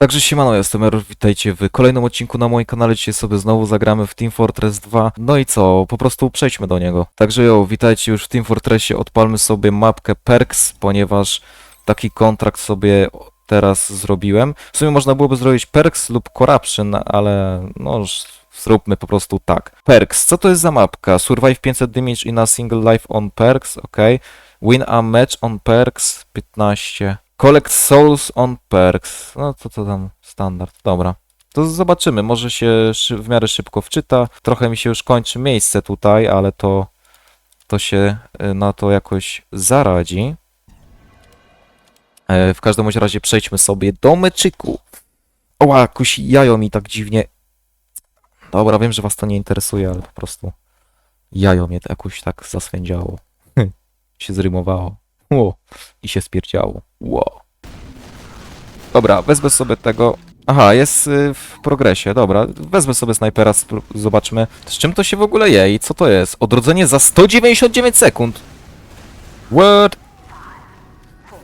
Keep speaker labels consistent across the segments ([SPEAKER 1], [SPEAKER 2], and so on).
[SPEAKER 1] Także siemano, jestem Error, witajcie w kolejnym odcinku na moim kanale. Dzisiaj sobie znowu zagramy w Team Fortress 2. No i co, po prostu przejdźmy do niego. Także jo, witajcie już w Team Fortressie, odpalmy sobie mapkę Perks, ponieważ taki kontrakt sobie teraz zrobiłem. W sumie można byłoby zrobić Perks lub Corruption, ale no zróbmy po prostu tak. Perks, co to jest za mapka? Survive 500 damage in a single life on Perks, ok. Win a match on Perks, 15. Collect souls on perks. No to to tam standard. Dobra. To zobaczymy. Może się w miarę szybko wczyta. Trochę mi się już kończy miejsce tutaj, ale to to się y, na to jakoś zaradzi. E, W każdym razie przejdźmy sobie do meczyku. Oła, kusi jajo mi tak dziwnie. Dobra, wiem, że was to nie interesuje, ale po prostu jajo mnie jakoś tak zaswędziało. się zrymowało. Ło. I się spierdziało. Ło. Dobra, wezmę sobie tego. Aha, jest y, w progresie, dobra. Wezmę sobie snajpera, zobaczmy. Z czym to się w ogóle je i co to jest? Odrodzenie za 199 sekund. What?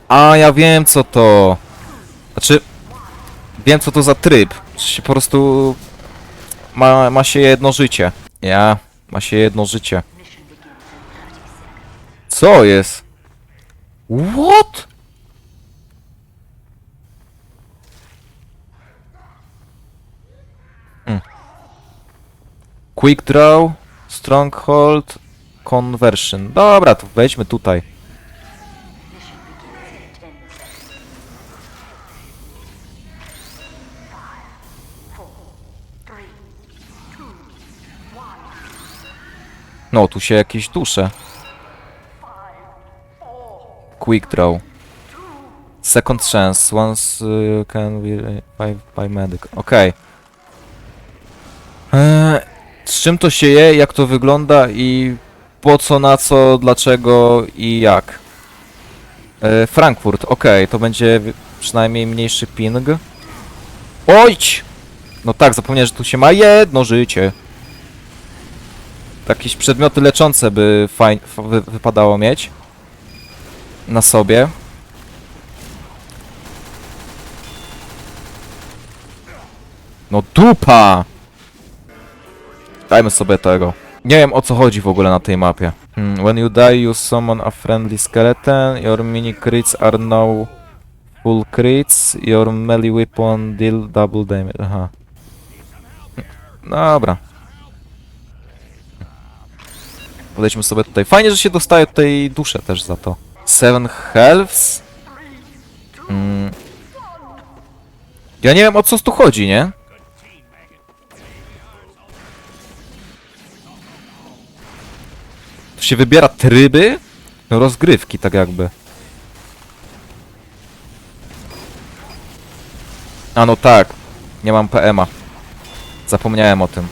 [SPEAKER 1] A, ja wiem co to. Znaczy, wiem co to za tryb. Że się po prostu ma, ma się jedno życie. Ja, ma się jedno życie. Co jest? What? Mm. Quick draw, stronghold, conversion. Dobra, to wejdźmy tutaj. No, tu się jakieś dusze. Quick draw. Second chance. Once uh, can be by, by medic. Okej. Eee, Z czym to się je, jak to wygląda i po co, na co, dlaczego i jak? E, Frankfurt, okej, to będzie przynajmniej mniejszy ping. Ojć! No tak, zapomniałem, że tu się ma jedno życie. Jakieś przedmioty leczące by wypadało mieć na sobie. No dupa! Dajmy sobie tego. Nie wiem o co chodzi w ogóle na tej mapie. Hmm, when you die you summon a friendly skeleton, your mini crits are now full crits, your melee weapon deal double damage. Aha. Dobra. Podejdźmy sobie tutaj. Fajnie, że się dostaje tutaj duszę też za to. Seven Healths? Mm. Ja nie wiem o co tu chodzi, nie? Tu się wybiera tryby rozgrywki, tak jakby. A no tak, nie mam PMA. Zapomniałem o tym.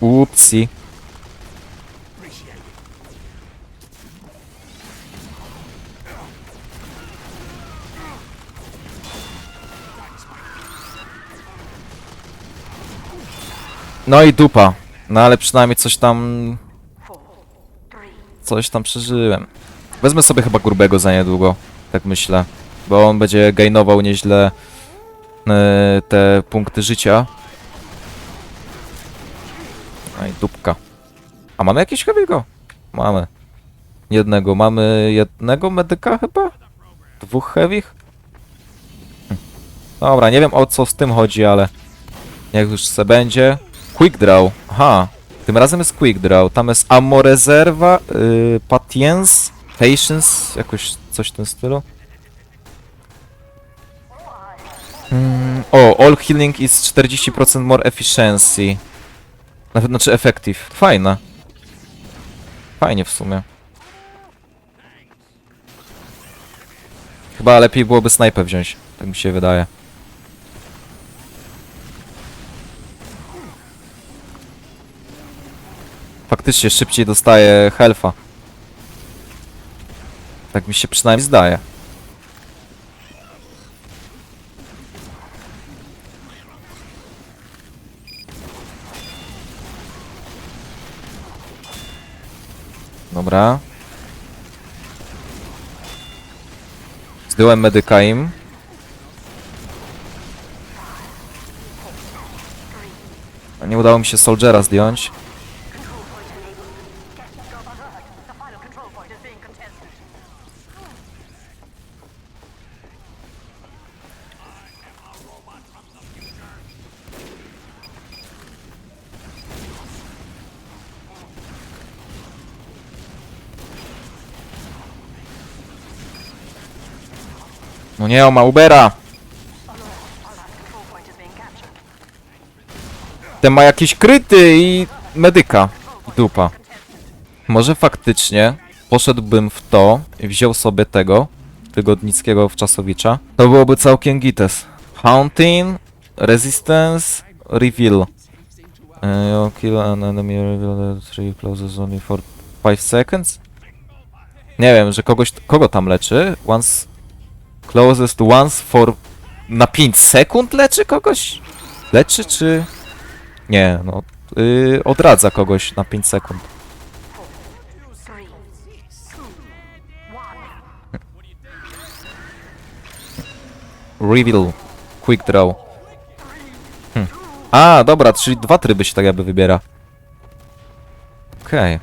[SPEAKER 1] Upsi. No i dupa. No ale przynajmniej coś tam... Coś tam przeżyłem. Wezmę sobie chyba grubego za niedługo, tak myślę. Bo on będzie gainował nieźle e, te punkty życia. Aj, dupka. A mamy jakieś heavy'ego? Mamy. Jednego. Mamy jednego medyka chyba? Dwóch heavy'ch? Hm. Dobra, nie wiem o co z tym chodzi, ale... Jak już se będzie. Quick draw. Aha. Tym razem jest quick draw. Tam jest ammo rezerwa, yy, patience, patience, jakoś coś w tym stylu. Mm, o, all healing is 40% more efficiency. Nawet znaczy effective. Fajne. Fajnie w sumie. Chyba lepiej byłoby snajpę wziąć, tak mi się wydaje. Faktycznie szybciej dostaje health'a. Tak mi się przynajmniej zdaje. Dobra. Zdjąłem medyka im. Nie udało mi się Soldiera zdjąć. No nie, on ma Ubera! Ten ma jakieś kryty i medyka. Dupa. Może faktycznie poszedłbym w to i wziął sobie tego tygodnickiego wczasowicza. To byłoby całkiem gites. Haunting, Resistance, Reveal. You kill an enemy, reveal tree closes only for 5 seconds? Nie wiem, że kogoś, kogo tam leczy? Once, closest once for... Na 5 sekund leczy kogoś? Leczy czy... Nie, no. Yy, odradza kogoś na 5 sekund. Reveal. Quick draw. Hm. A, dobra, czyli dwa tryby się tak jakby wybiera. Okej.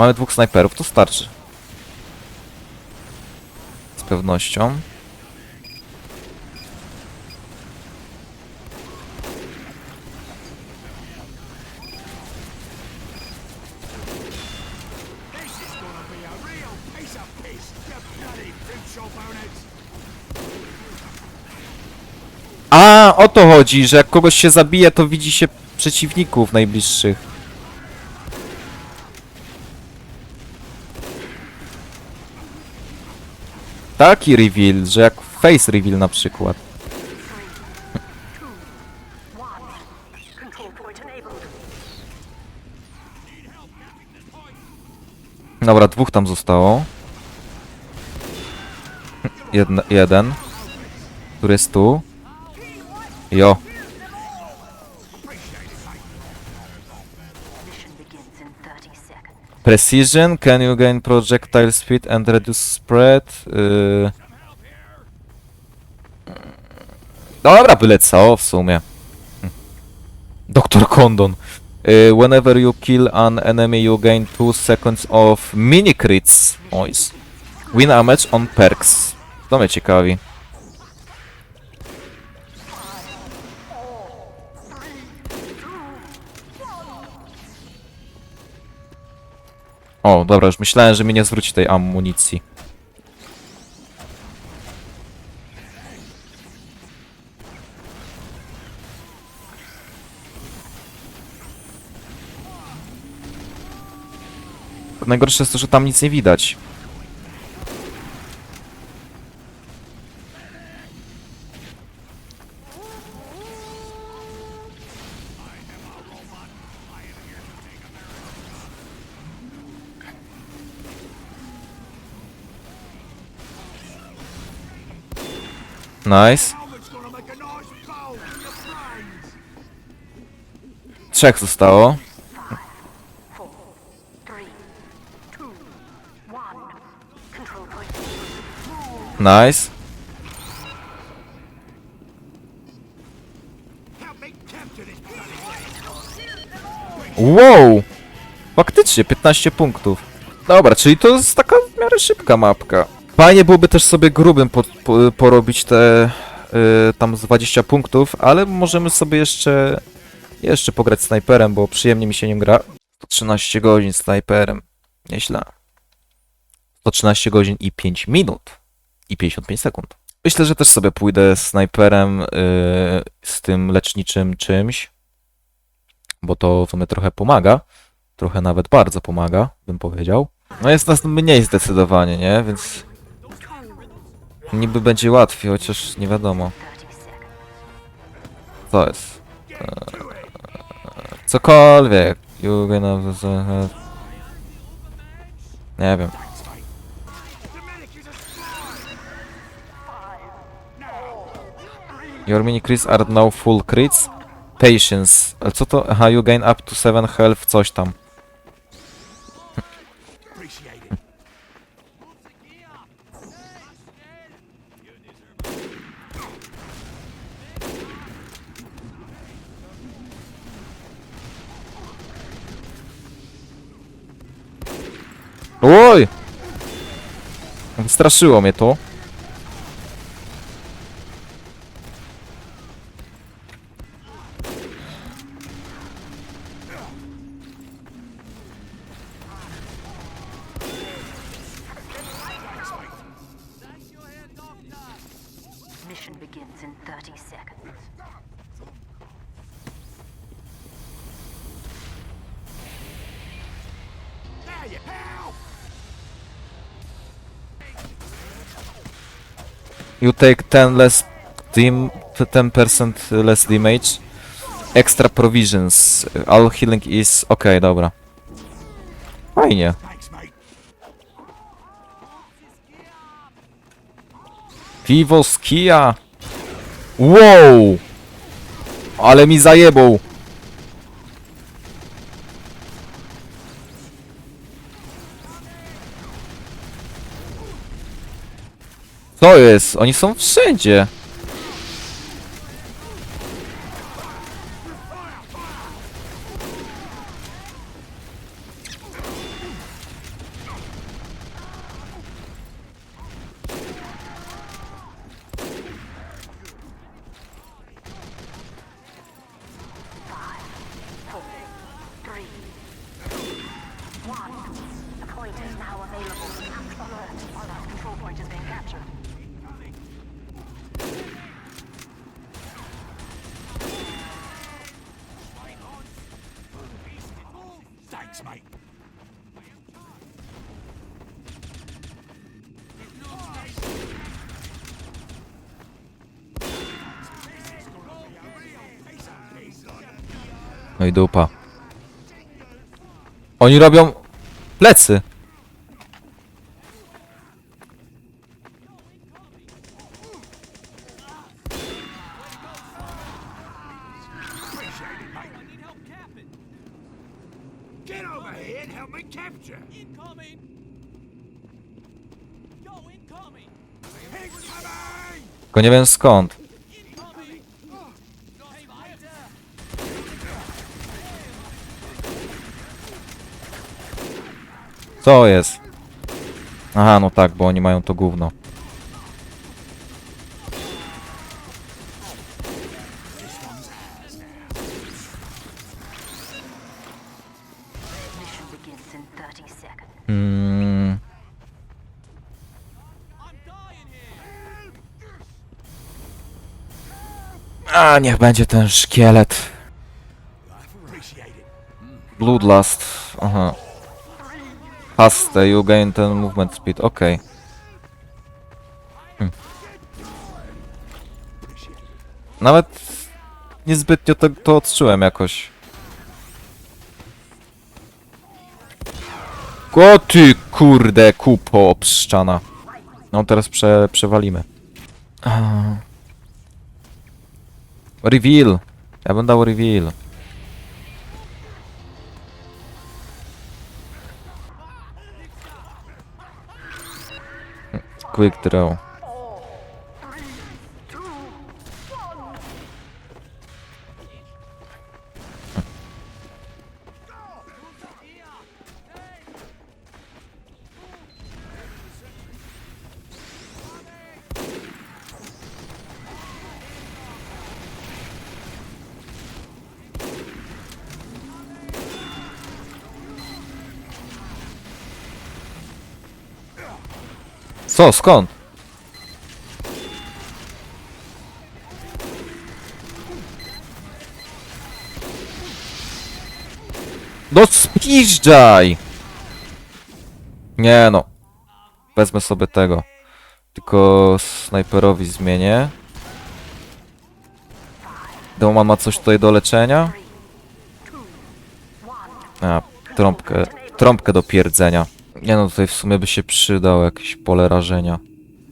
[SPEAKER 1] Mamy dwóch snajperów, to starczy. Z pewnością. A, o to chodzi, że jak kogoś się zabije, to widzi się przeciwników najbliższych. Taki reveal, że jak face reveal na przykład. Dobra, dwóch tam zostało. Jedne, jeden. Który jest tu? Jo. Precision, can you gain projectile speed and reduce spread? Yy... Dobra, byle co w sumie. Doktor Kondon. Yy, whenever you kill an enemy you gain 2 seconds of mini crits. Ois. Win a match on perks. To mnie ciekawi. O, dobra, już myślałem, że mi nie zwróci tej amunicji. Najgorsze jest to, że tam nic nie widać. Nice. Trzech zostało. Nice. Wow! Faktycznie, 15 punktów. Dobra, czyli to jest taka w miarę szybka mapka. Fajnie byłoby też sobie grubym po, po, porobić te y, tam z 20 punktów, ale możemy sobie jeszcze jeszcze pograć snajperem, bo przyjemnie mi się nim gra. 113 godzin snajperem. Nieźle. 113 godzin i 5 minut. I 55 sekund. Myślę, że też sobie pójdę snajperem yy, z tym leczniczym czymś, bo to w sumie trochę pomaga. Trochę nawet bardzo pomaga, bym powiedział. No jest nas mniej zdecydowanie, nie? Więc niby będzie łatwiej, chociaż nie wiadomo.
[SPEAKER 2] 30 seconds.
[SPEAKER 1] Co jest? Eee, cokolwiek. You Nie wiem. Your mini crits are now full crits. Patience. Ale co to? Aha, you gain up to 7 health, coś tam. Oj! Straszyło mnie to. You take 10 less team, 10% less damage. Extra provisions. All healing is... Okej, dobra. Fajnie. Piwo z kija! Wow! Ale mi zajebał! Co jest? Oni są wszędzie!
[SPEAKER 3] Thanks, mate.
[SPEAKER 1] No i dupa. Oni robią plecy. Tylko nie wiem skąd. Co jest? Aha, no tak, bo oni mają to gówno.
[SPEAKER 2] Mission
[SPEAKER 1] a, niech będzie ten szkielet. Bloodlust. Aha. Haste, you gain ten movement speed. Okej. Hm. Nawet niezbytnio to, to odczułem jakoś. O kurde kupo pszczana. No teraz prze, przewalimy. A. Reveal. Ja bym dał reveal. Quick draw. Co, skąd? No spiżdżaj! Nie no. Wezmę sobie tego. Tylko snajperowi zmienię. Demoman ma coś tutaj do leczenia? A, trąbkę, trąbkę do pierdzenia. Nie no, tutaj w sumie by się przydał jakieś pole rażenia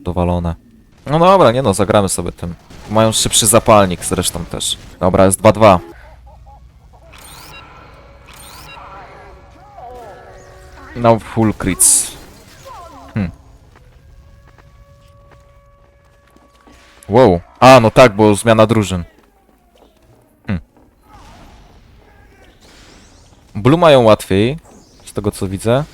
[SPEAKER 1] dowalone. No dobra, nie no, zagramy sobie tym. Mają szybszy zapalnik zresztą też. Dobra, jest 2-2. No full crits. Hm. Wow. A, no tak, bo zmiana drużyn. Hm. Blue mają łatwiej, z tego co widzę.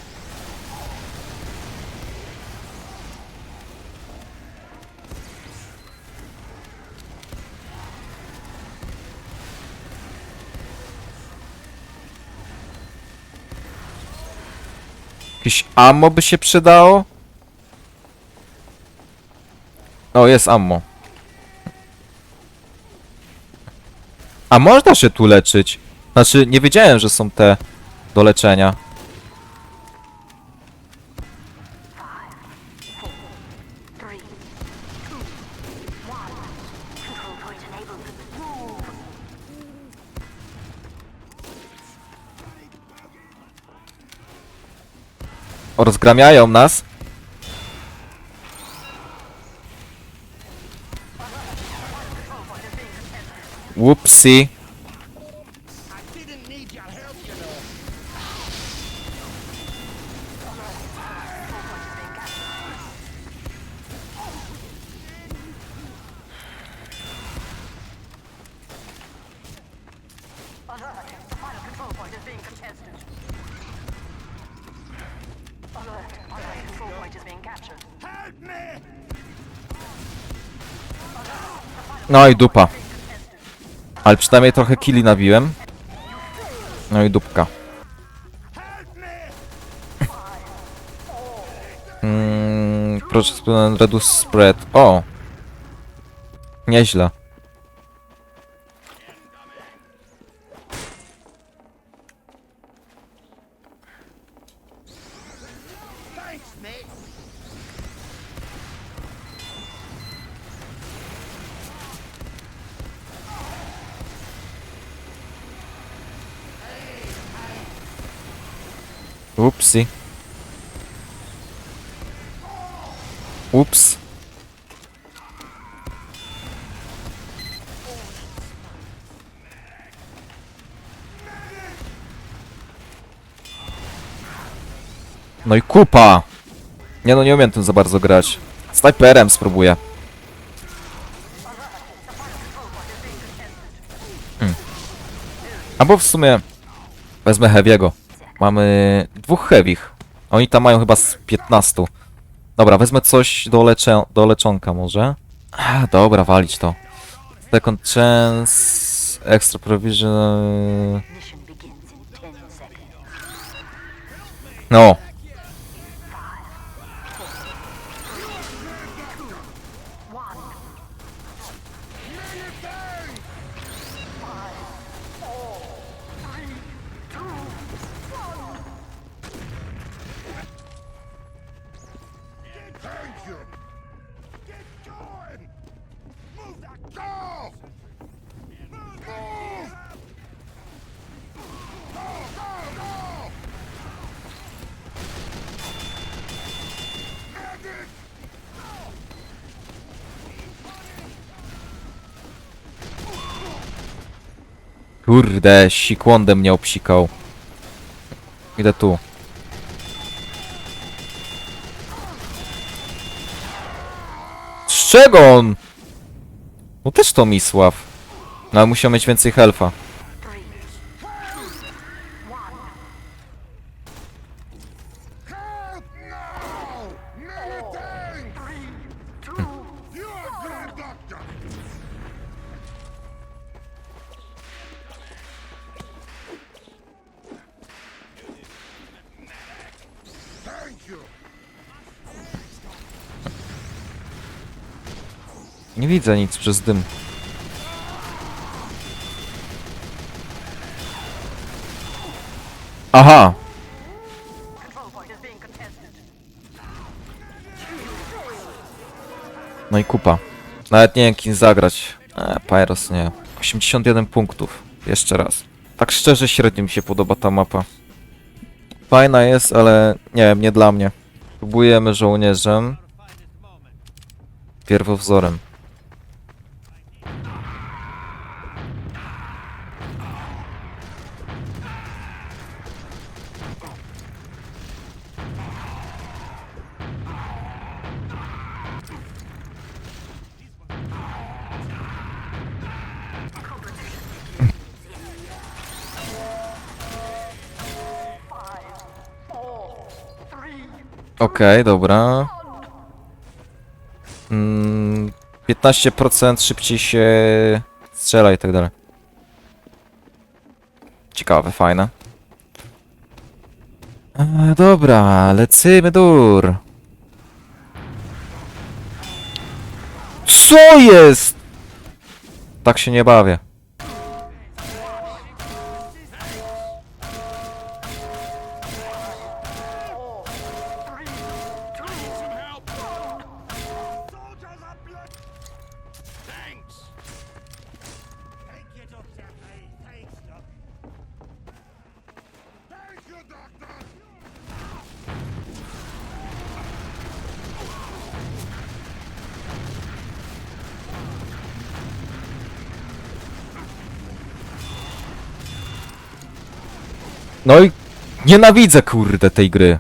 [SPEAKER 1] Jakieś ammo by się przydało? O, jest ammo. A można się tu leczyć? Znaczy, nie wiedziałem, że są te do leczenia. Rozgramiają nas. Whoopsie. No i dupa. Ale przynajmniej trochę killi nabiłem. No i dupka. Mm, proszę reduce spread. O! Nieźle. Upsi. Ups. No i kupa! Nie no, nie umiem tym za bardzo grać. Snajperem spróbuję. Hmm. Albo w sumie wezmę Heavy'ego. Mamy dwóch Heavy'ch. Oni tam mają chyba z 15. Dobra, wezmę coś do, lecze do leczonka może. A, dobra, walić to. Second chance, extra provision.
[SPEAKER 2] Mission begins in 10 seconds.
[SPEAKER 1] No. Kurde, sikłądem mnie obsikał. Idę tu. Z czego on? No też to Misław. No ale musiał mieć więcej helfa. Nie widzę nic przez dym. Aha! No i kupa. Nawet nie wiem kim zagrać. E, Pyros nie. 81 punktów. Jeszcze raz. Tak szczerze średnio mi się podoba ta mapa. Fajna jest, ale nie wiem, nie dla mnie. Próbujemy żołnierzem. Pierwowzorem. Okej, dobra. Mm, 15% szybciej się strzela i tak dalej. Ciekawe, fajne. E, dobra, lecimy dur. Co jest? Tak się nie bawię. No i nienawidzę kurde tej gry.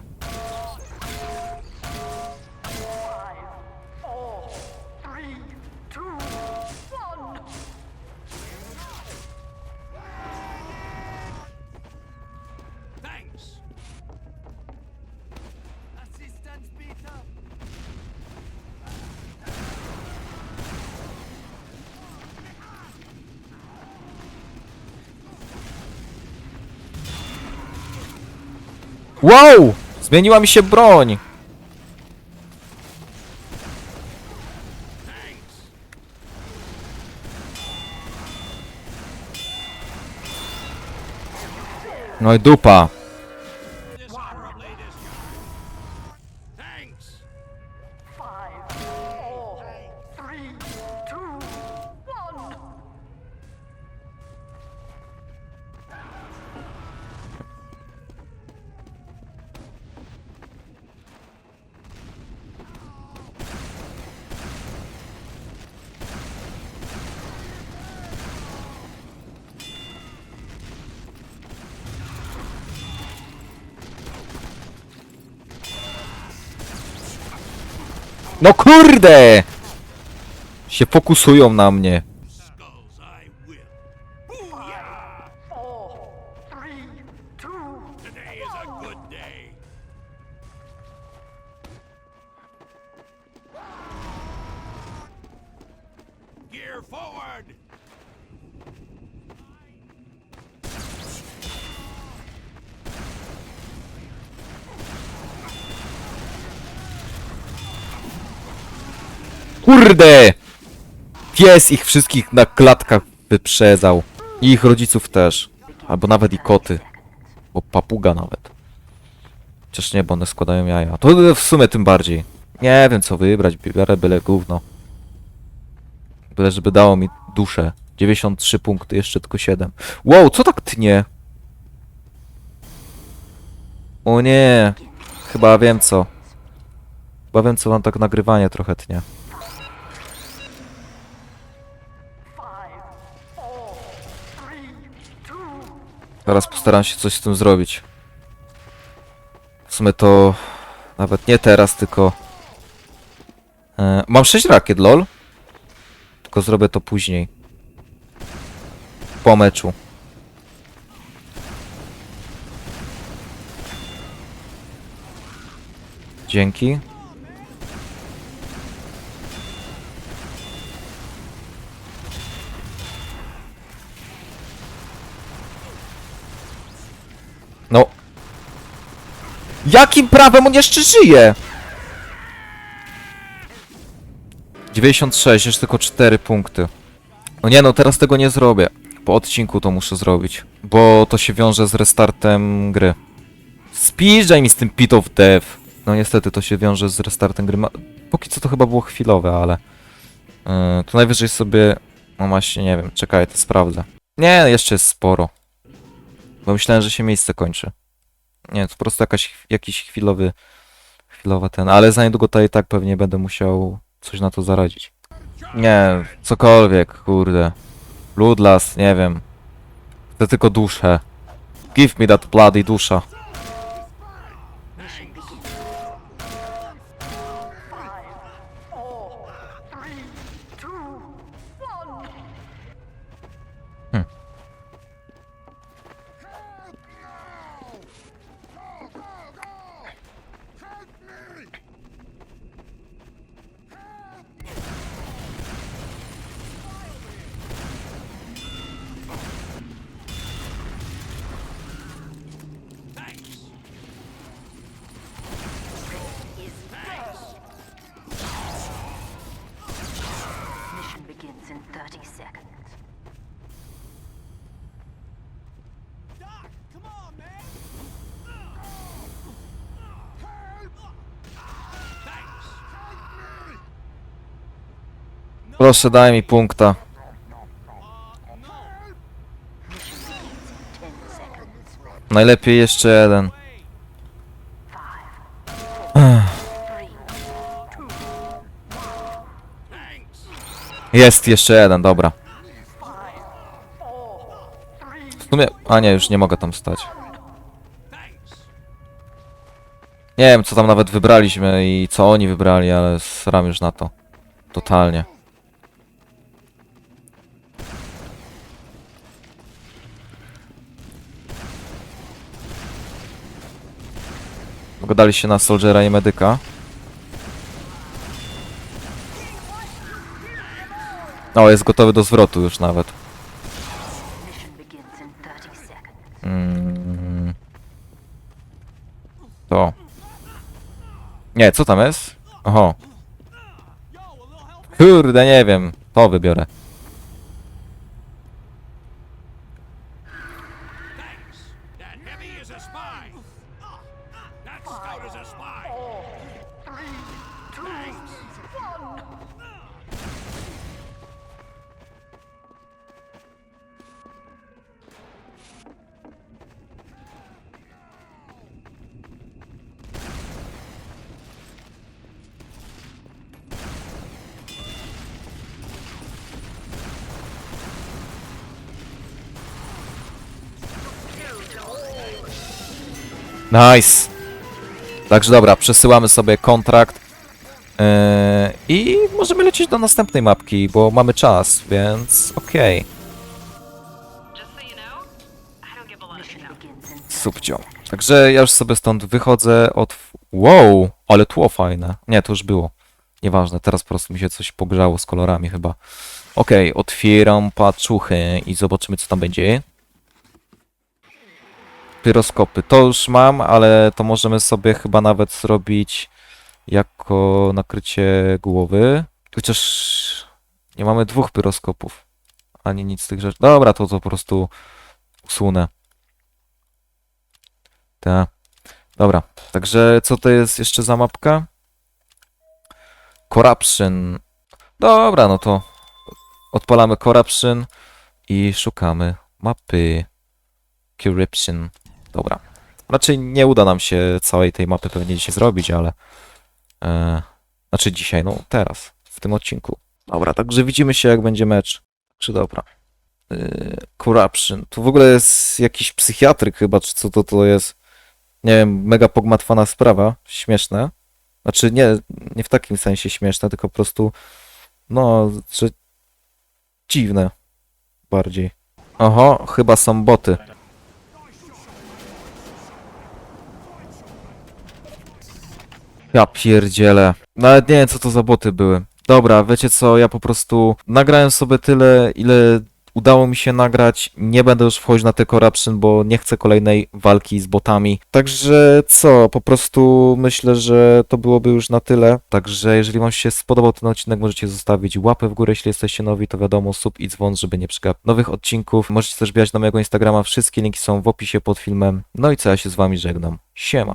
[SPEAKER 1] Wow! Zmieniła mi się broń! No i dupa. No kurde! Się fokusują na mnie. Kurde! Pies ich wszystkich na klatkach wyprzedzał. I ich rodziców też. Albo nawet i koty. Bo papuga nawet. Chociaż nie, bo one składają jaja. To w sumie tym bardziej. Nie wiem co wybrać, biorę byle gówno. Byle żeby dało mi duszę. 93 punkty, jeszcze tylko 7. Wow, co tak tnie? O nie. Chyba wiem co. Chyba wiem co wam tak nagrywanie trochę tnie. Teraz postaram się coś z tym zrobić. W sumie to nawet nie teraz, tylko. E, mam 6 rakiet, lol. Tylko zrobię to później. Po meczu. Dzięki. Jakim prawem on jeszcze żyje? 96, jeszcze tylko 4 punkty. No nie no, teraz tego nie zrobię. Po odcinku to muszę zrobić. Bo to się wiąże z restartem gry. Spiżdżaj mi z tym Pit of Death. No niestety to się wiąże z restartem gry. Ma... Póki co to chyba było chwilowe, ale... Yy, to najwyżej sobie... No właśnie, nie wiem, czekaj, to sprawdzę. Nie, jeszcze jest sporo. Bo myślałem, że się miejsce kończy. Nie, to po prostu jakaś, jakiś chwilowy, chwilowa ten, ale za niedługo to i tak pewnie będę musiał coś na to zaradzić. Nie, cokolwiek, kurde. Bloodlust, nie wiem. Chcę tylko duszę. Give me that bloody dusza. Proszę, daj mi punkta. Najlepiej jeszcze jeden. Jest jeszcze jeden, dobra. W sumie... A nie, już nie mogę tam stać. Nie wiem, co tam nawet wybraliśmy i co oni wybrali, ale sram już na to. Totalnie. Pogadali się na Soldiera i Medyka. O, jest gotowy do zwrotu już nawet.
[SPEAKER 2] Mission begins in 30 seconds.
[SPEAKER 1] Mm. To. Nie, co tam jest? Oho. Kurde, nie wiem. To wybiorę. Nice. Także dobra, przesyłamy sobie kontrakt. Yy, I możemy lecieć do następnej mapki, bo mamy czas, więc okej. Subcio. Także ja już sobie stąd wychodzę od... Wow, ale tło fajne. Nie, to już było. Nieważne, teraz po prostu mi się coś pogrzało z kolorami chyba. Okej, otwieram paczuchy i zobaczymy co tam będzie. Pyroskopy. To już mam, ale to możemy sobie chyba nawet zrobić jako nakrycie głowy. Chociaż nie mamy dwóch pyroskopów. Ani nic z tych rzeczy. Dobra, to to po prostu usunę. Tak. Dobra, także co to jest jeszcze za mapka? Corruption. Dobra, no to odpalamy Corruption i szukamy mapy Corruption. Dobra. Raczej nie uda nam się całej tej mapy pewnie dzisiaj zrobić, ale e, znaczy dzisiaj, no teraz, w tym odcinku. Dobra, także widzimy się jak będzie mecz. Czy dobra. E, corruption. Tu w ogóle jest jakiś psychiatryk chyba, czy co to to jest nie wiem, mega pogmatwana sprawa, śmieszne. Znaczy nie, nie w takim sensie śmieszne, tylko po prostu, no, że dziwne bardziej. Oho, chyba są boty. Ja pierdzielę. Nawet nie wiem, co to za boty były. Dobra, wiecie co, ja po prostu nagrałem sobie tyle, ile udało mi się nagrać. Nie będę już wchodzić na te corruption, bo nie chcę kolejnej walki z botami. Także co, po prostu myślę, że to byłoby już na tyle. Także jeżeli wam się spodobał ten odcinek, możecie zostawić łapę w górę, jeśli jesteście nowi, to wiadomo, sub i dzwon, żeby nie przegapić nowych odcinków. Możecie też wbijać na mojego Instagrama, wszystkie linki są w opisie pod filmem. No i co, ja się z wami żegnam. Siema.